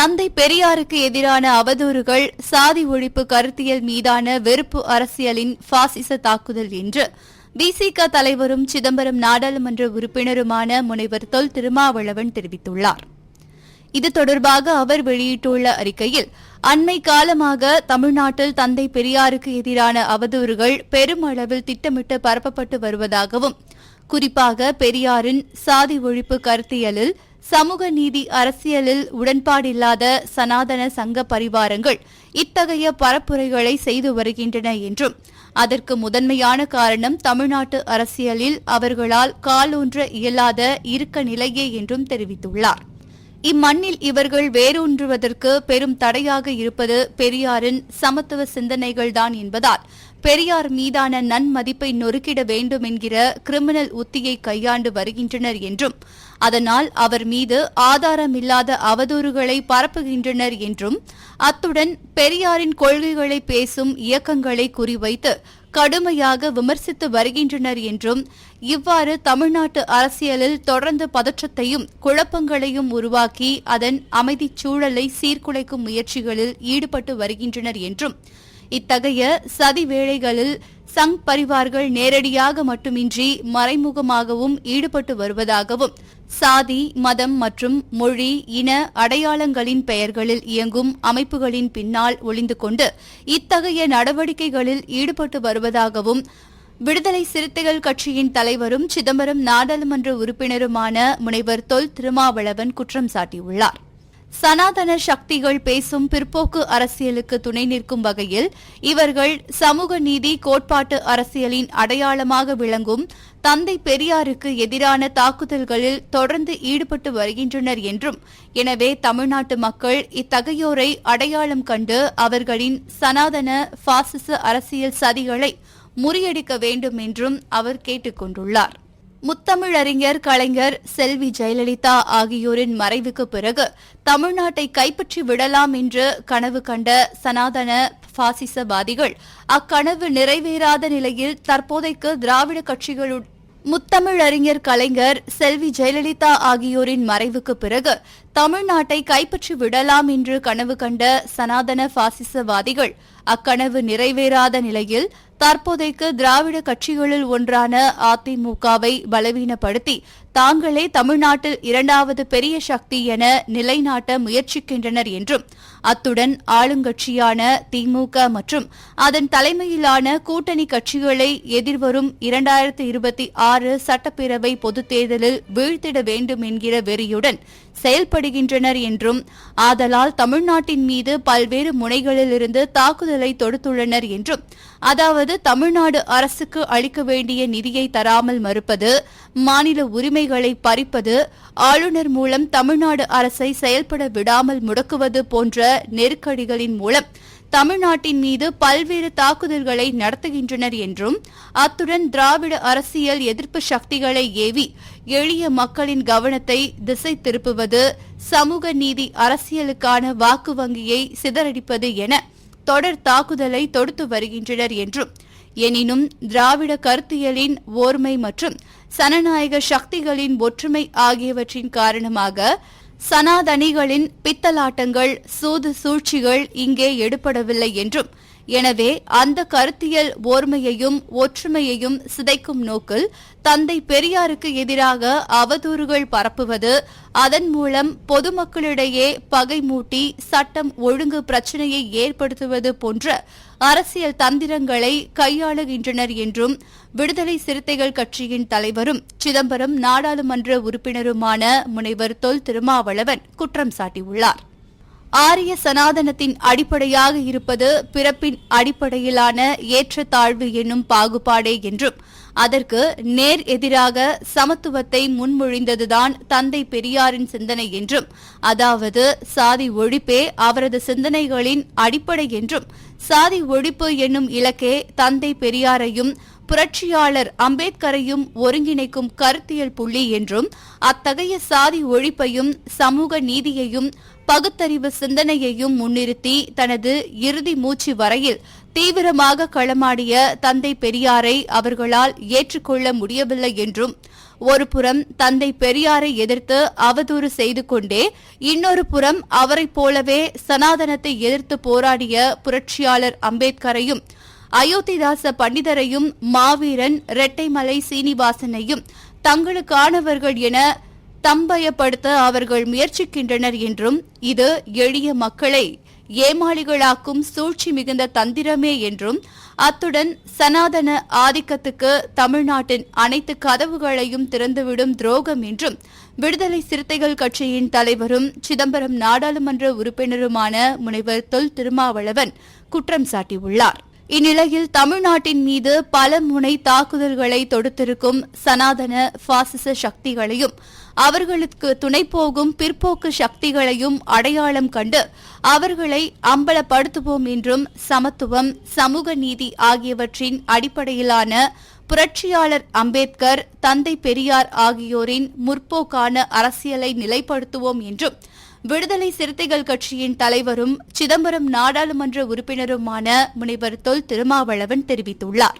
தந்தை பெரியாருக்கு எதிரான அவதூறுகள் சாதி ஒழிப்பு கருத்தியல் மீதான வெறுப்பு அரசியலின் பாசிச தாக்குதல் என்று விசிக தலைவரும் சிதம்பரம் நாடாளுமன்ற உறுப்பினருமான முனைவர் தொல் திருமாவளவன் தெரிவித்துள்ளார். இது தொடர்பாக அவர் வெளியிட்டுள்ள அறிக்கையில் அண்மை காலமாக தமிழ்நாட்டில் தந்தை பெரியாருக்கு எதிரான அவதூறுகள் பெருமளவில் திட்டமிட்டு பரப்பப்பட்டு வருவதாகவும் குறிப்பாக பெரியாரின் சாதி ஒழிப்பு கருத்தியலில் சமூக நீதி அரசியலில் உடன்பாடில்லாத சனாதன சங்க பரிவாரங்கள் இத்தகைய பரப்புரைகளை செய்து வருகின்றன என்றும் அதற்கு முதன்மையான காரணம் தமிழ்நாட்டு அரசியலில் அவர்களால் காலூன்ற இயலாத இருக்க நிலையே என்றும் தெரிவித்துள்ளார். இம்மண்ணில் இவர்கள் வேரூன்றுவதற்கு பெரும் தடையாக இருப்பது பெரியாரின் சமத்துவ சிந்தனைகள்தான் என்பதால் பெரியார் மீதான நன்மதிப்பை நொறுக்கிட வேண்டும் என்கிற கிரிமினல் உத்தியை கையாண்டு வருகின்றனர் என்றும் அதனால் அவர் மீது ஆதாரமில்லாத அவதூறுகளை பரப்புகின்றனர் என்றும் அத்துடன் பெரியாரின் கொள்கைகளை பேசும் இயக்கங்களை குறிவைத்து கடுமையாக விமர்சித்து வருகின்றனர் என்றும் இவ்வாறு தமிழ்நாட்டு அரசியலில் தொடர்ந்து பதற்றத்தையும் குழப்பங்களையும் உருவாக்கி அதன் அமைதிச் சூழலை சீர்குலைக்கும் முயற்சிகளில் ஈடுபட்டு வருகின்றனர் என்றும் இத்தகைய சதி வேளைகளில் சங் பரிவார்கள் நேரடியாக மட்டுமின்றி மறைமுகமாகவும் ஈடுபட்டு வருவதாகவும் சாதி மதம் மற்றும் மொழி இன அடையாளங்களின் பெயர்களில் இயங்கும் அமைப்புகளின் பின்னால் ஒளிந்து கொண்டு இத்தகைய நடவடிக்கைகளில் ஈடுபட்டு வருவதாகவும் விடுதலை சிறுத்தைகள் கட்சியின் தலைவரும் சிதம்பரம் நாடாளுமன்ற உறுப்பினருமான முனைவர் தொல் திருமாவளவன் குற்றம் சாட்டியுள்ளார். சனாதன சக்திகள் பேசும் பிற்போக்கு அரசியலுக்கு துணை நிற்கும் வகையில் இவர்கள் சமூக நீதி கோட்பாட்டு அரசியலின் அடையாளமாக விளங்கும் தந்தை பெரியாருக்கு எதிரான தாக்குதல்களில் தொடர்ந்து ஈடுபட்டு வருகின்றனர் என்றும் எனவே தமிழ்நாட்டு மக்கள் இத்தகையோரை அடையாளம் கண்டு அவர்களின் சனாதன பாசிச அரசியல் சதிகளை முறியடிக்க வேண்டும் என்றும் அவர் கேட்டுக் கொண்டுள்ளாா் முத்தமிழறிஞர் கலைஞர் செல்வி ஜெயலலிதா ஆகியோரின் மறைவுக்கு பிறகு தமிழ்நாட்டை கைப்பற்றி விடலாம் என்று கனவு கண்ட சனாதன பாசிசவாதிகள் அக்கனவு நிறைவேறாத நிலையில் தற்போதைக்கு திராவிட கட்சிகளுடன் முத்தமிழறிஞர் கலைஞர் செல்வி ஜெயலலிதா ஆகியோரின் மறைவுக்கு பிறகு தமிழ்நாட்டை கைப்பற்றி விடலாம் என்று கனவு கண்ட சனாதன பாசிசவாதிகள் அக்கனவு நிறைவேறாத நிலையில் தற்போதைக்கு திராவிட கட்சிகளில் ஒன்றான அதிமுகவை பலவீனப்படுத்தி தாங்களே தமிழ்நாட்டில் இரண்டாவது பெரிய சக்தி என நிலைநாட்ட முயற்சிக்கின்றனர் என்றும் அத்துடன் ஆளுங்கட்சியான திமுக மற்றும் அதன் தலைமையிலான கூட்டணி கட்சிகளை எதிர்வரும் இரண்டாயிரத்தி இருபத்தி ஆறு சட்டப்பேரவை பொதுத் தேர்தலில் வீழ்த்திட வேண்டும் என்கிற வெறியுடன் செயல்படுகின்றனர் என்றும் ஆதலால் தமிழ்நாட்டின் மீது பல்வேறு முனைகளிலிருந்து தாக்குதலை தொடுத்துள்ளனர் என்றும் அதாவது தமிழ்நாடு அரசுக்கு அளிக்க வேண்டிய நிதியை தராமல் மறுப்பது மாநில உரிமை உரிமைகளை பறிப்பது ஆளுநர் மூலம் தமிழ்நாடு அரசை செயல்பட விடாமல் முடக்குவது போன்ற நெருக்கடிகளின் மூலம் தமிழ்நாட்டின் மீது பல்வேறு தாக்குதல்களை நடத்துகின்றனர் என்றும் அத்துடன் திராவிட அரசியல் எதிர்ப்பு சக்திகளை ஏவி எளிய மக்களின் கவனத்தை திசை திருப்புவது சமூக நீதி அரசியலுக்கான வாக்கு வங்கியை சிதறடிப்பது என தொடர் தாக்குதலை தொடுத்து வருகின்றனர் என்றும் எனினும் திராவிட கருத்தியலின் ஓர்மை மற்றும் சனநாயக சக்திகளின் ஒற்றுமை ஆகியவற்றின் காரணமாக சனாதனிகளின் பித்தலாட்டங்கள் சூது சூழ்ச்சிகள் இங்கே எடுபடவில்லை என்றும் எனவே அந்த கருத்தியல் ஓர்மையையும் ஒற்றுமையையும் சிதைக்கும் நோக்கில் தந்தை பெரியாருக்கு எதிராக அவதூறுகள் பரப்புவது அதன் மூலம் பொதுமக்களிடையே பகை மூட்டி சட்டம் ஒழுங்கு பிரச்சினையை ஏற்படுத்துவது போன்ற அரசியல் தந்திரங்களை கையாளுகின்றனர் என்றும் விடுதலை சிறுத்தைகள் கட்சியின் தலைவரும் சிதம்பரம் நாடாளுமன்ற உறுப்பினருமான முனைவர் தொல் திருமாவளவன் குற்றம் சாட்டியுள்ளார். ஆரிய சனாதனத்தின் அடிப்படையாக இருப்பது பிறப்பின் அடிப்படையிலான ஏற்றத்தாழ்வு என்னும் பாகுபாடே என்றும் அதற்கு நேர் எதிராக சமத்துவத்தை முன்மொழிந்ததுதான் தந்தை பெரியாரின் சிந்தனை என்றும் அதாவது சாதி ஒழிப்பே அவரது சிந்தனைகளின் அடிப்படை என்றும் சாதி ஒழிப்பு என்னும் இலக்கே தந்தை பெரியாரையும் புரட்சியாளர் அம்பேத்கரையும் ஒருங்கிணைக்கும் கருத்தியல் புள்ளி என்றும் அத்தகைய சாதி ஒழிப்பையும் சமூக நீதியையும் பகுத்தறிவு சிந்தனையையும் முன்னிறுத்தி தனது இறுதி மூச்சு வரையில் தீவிரமாக களமாடிய தந்தை பெரியாரை அவர்களால் ஏற்றுக்கொள்ள முடியவில்லை என்றும் ஒருபுறம் தந்தை பெரியாரை எதிர்த்து அவதூறு செய்து கொண்டே இன்னொரு புறம் அவரைப் போலவே சனாதனத்தை எதிர்த்து போராடிய புரட்சியாளர் அம்பேத்கரையும் அயோத்திதாச பண்டிதரையும் மாவீரன் இரட்டைமலை சீனிவாசனையும் தங்களுக்கானவர்கள் என தம்பயப்படுத்த அவர்கள் முயற்சிக்கின்றனர் என்றும் இது எளிய மக்களை ஏமாளிகளாக்கும் சூழ்ச்சி மிகுந்த தந்திரமே என்றும் அத்துடன் சனாதன ஆதிக்கத்துக்கு தமிழ்நாட்டின் அனைத்து கதவுகளையும் திறந்துவிடும் துரோகம் என்றும் விடுதலை சிறுத்தைகள் கட்சியின் தலைவரும் சிதம்பரம் நாடாளுமன்ற உறுப்பினருமான முனைவர் தொல் திருமாவளவன் குற்றம் சாட்டியுள்ளார். இந்நிலையில் தமிழ்நாட்டின் மீது பல முனை தாக்குதல்களை தொடுத்திருக்கும் சனாதன பாசிச சக்திகளையும் அவர்களுக்கு துணை போகும் பிற்போக்கு சக்திகளையும் அடையாளம் கண்டு அவர்களை அம்பலப்படுத்துவோம் என்றும் சமத்துவம் சமூக நீதி ஆகியவற்றின் அடிப்படையிலான புரட்சியாளர் அம்பேத்கர் தந்தை பெரியார் ஆகியோரின் முற்போக்கான அரசியலை நிலைப்படுத்துவோம் என்றும் விடுதலை சிறுத்தைகள் கட்சியின் தலைவரும் சிதம்பரம் நாடாளுமன்ற உறுப்பினருமான முனைவர் தொல் திருமாவளவன் தெரிவித்துள்ளார்.